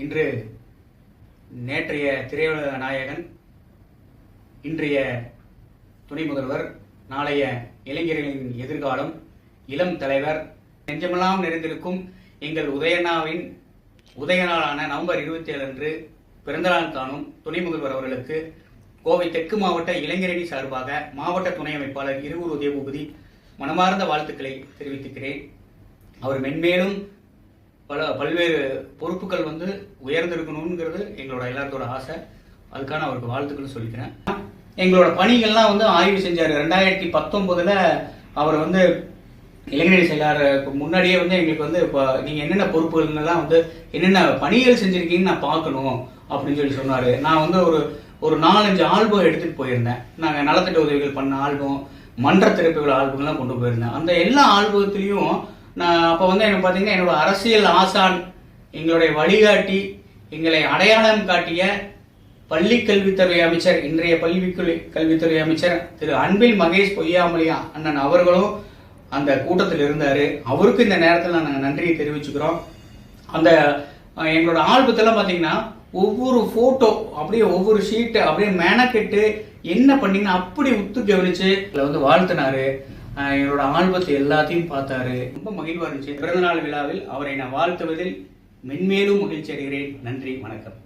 இன்று நேற்றைய திரையுலக நாயகன் இன்றைய துணை முதல்வர் நாளைய இளைஞர்களின் எதிர்காலம் இளம் தலைவர் நெஞ்சமெல்லாம் நிறைந்திருக்கும் எங்கள் உதயண்ணாவின் உதய நாளான நவம்பர் இருபத்தி ஏழு அன்று பிறந்தநாள் காணும் துணை முதல்வர் அவர்களுக்கு கோவை தெற்கு மாவட்ட இளைஞரணி சார்பாக மாவட்ட துணை அமைப்பாளர் இருவூர் உதயபூபதி மனமார்ந்த வாழ்த்துக்களை தெரிவித்துக்கிறேன். அவர் மென்மேலும் பல பல்வேறு பொறுப்புகள் வந்து உயர்ந்திருக்கணுங்கிறது எங்களோட எல்லாத்தோட ஆசை. அதுக்கான அவருக்கு வாழ்த்துக்கள் சொல்லிக்கிறேன். எங்களோட பணிகள்லாம் வந்து ஆய்வு செஞ்சார். ரெண்டாயிரத்தி பத்தொன்பதுல அவர் வந்து இளைஞர் செயலாளருக்கு முன்னாடியே வந்து எங்களுக்கு வந்து இப்போ நீங்கள் என்னென்ன பொறுப்புகள்லாம் வந்து என்னென்ன பணிகள் செஞ்சுருக்கீங்கன்னு நான் பார்க்கணும் அப்படின்னு சொல்லி சொன்னார். நான் வந்து ஒரு ஒரு நாலஞ்சு ஆல்பம் எடுத்துகிட்டு போயிருந்தேன். நாங்கள் நலத்திட்ட உதவிகள் பண்ண ஆல்பம் மன்ற திறப்புகள் ஆல்பங்கள்லாம் கொண்டு போயிருந்தேன். அந்த எல்லா ஆல்பத்துலேயும் நான் அப்போ வந்து எனக்கு பார்த்தீங்கன்னா என்னோட அரசியல் ஆசான் எங்களுடைய வழிகாட்டி எங்களை அடையாளம் காட்டிய பள்ளி கல்வித்துறை அமைச்சர் இன்றைய பள்ளி கல்வித்துறை அமைச்சர் திரு அன்பில் மகேஷ் பொய்யாமலியா அண்ணன் அவர்களும் அந்த கூட்டத்தில் இருந்தார். அவருக்கு இந்த நேரத்தில் நாங்கள் நன்றியை தெரிவிச்சுக்கிறோம். அந்த எங்களோட ஆல்பத்தெல்லாம் பார்த்தீங்கன்னா ஒவ்வொரு ஃபோட்டோ அப்படியே ஒவ்வொரு ஷீட்டு அப்படியே மெனக்கெட்டு என்ன பண்ணீங்கன்னா அப்படி உத்து கவனிச்சு இதில் வந்து வாழ்த்தினாரு. என்னோட ஆல்பத்தை எல்லாத்தையும் பார்த்தாரு. ரொம்ப மகிழ்வாக இருந்துச்சு. பிறந்தநாள் விழாவில் அவரை நான் வாழ்த்துவதில் மென்மேலும் மகிழ்ச்சி அடைகிறேன். நன்றி வணக்கம்.